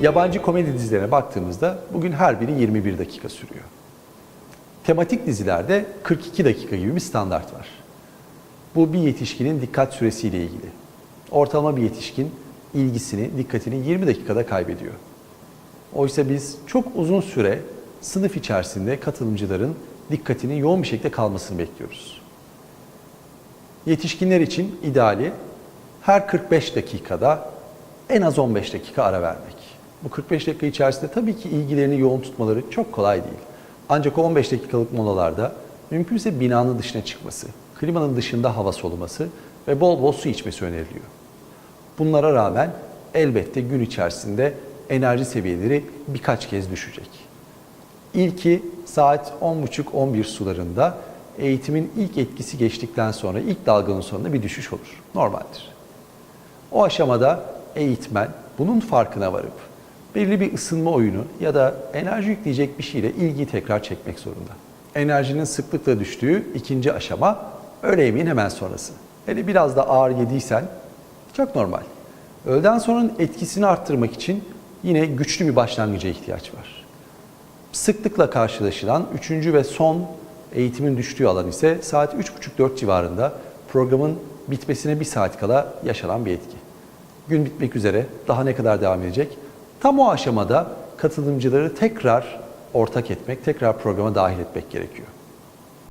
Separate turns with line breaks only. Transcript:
Yabancı komedi dizilerine baktığımızda bugün her biri 21 dakika sürüyor. Tematik dizilerde 42 dakika gibi bir standart var. Bu bir yetişkinin dikkat süresiyle ilgili. Ortalama bir yetişkin ilgisini, dikkatini 20 dakikada kaybediyor. Oysa biz çok uzun süre sınıf içerisinde katılımcıların dikkatinin yoğun bir şekilde kalmasını bekliyoruz. Yetişkinler için ideali her 45 dakikada en az 15 dakika ara vermek. Bu 45 dakika içerisinde tabii ki ilgilerini yoğun tutmaları çok kolay değil. Ancak o 15 dakikalık molalarda mümkünse binanın dışına çıkması, klimanın dışında hava soluması ve bol bol su içmesi öneriliyor. Bunlara rağmen elbette gün içerisinde enerji seviyeleri birkaç kez düşecek. İlki saat 10.30-11 sularında eğitimin ilk etkisi geçtikten sonra ilk dalganın sonunda bir düşüş olur. Normaldir. O aşamada eğitmen bunun farkına varıp belirli bir ısınma oyunu ya da enerji yükleyecek bir şeyle ilgiyi tekrar çekmek zorunda. Enerjinin sıklıkla düştüğü ikinci aşama öğle yemeğin hemen sonrası. Hele biraz da ağır yediysen çok normal. Öğleden sonranın etkisini arttırmak için yine güçlü bir başlangıca ihtiyaç var. Sıklıkla karşılaşılan üçüncü ve son eğitimin düştüğü alan ise saat 3.30-4 civarında programın bitmesine bir saat kala yaşanan bir etki. Gün bitmek üzere daha ne kadar devam edecek? Tam o aşamada katılımcıları tekrar ortak etmek, tekrar programa dahil etmek gerekiyor.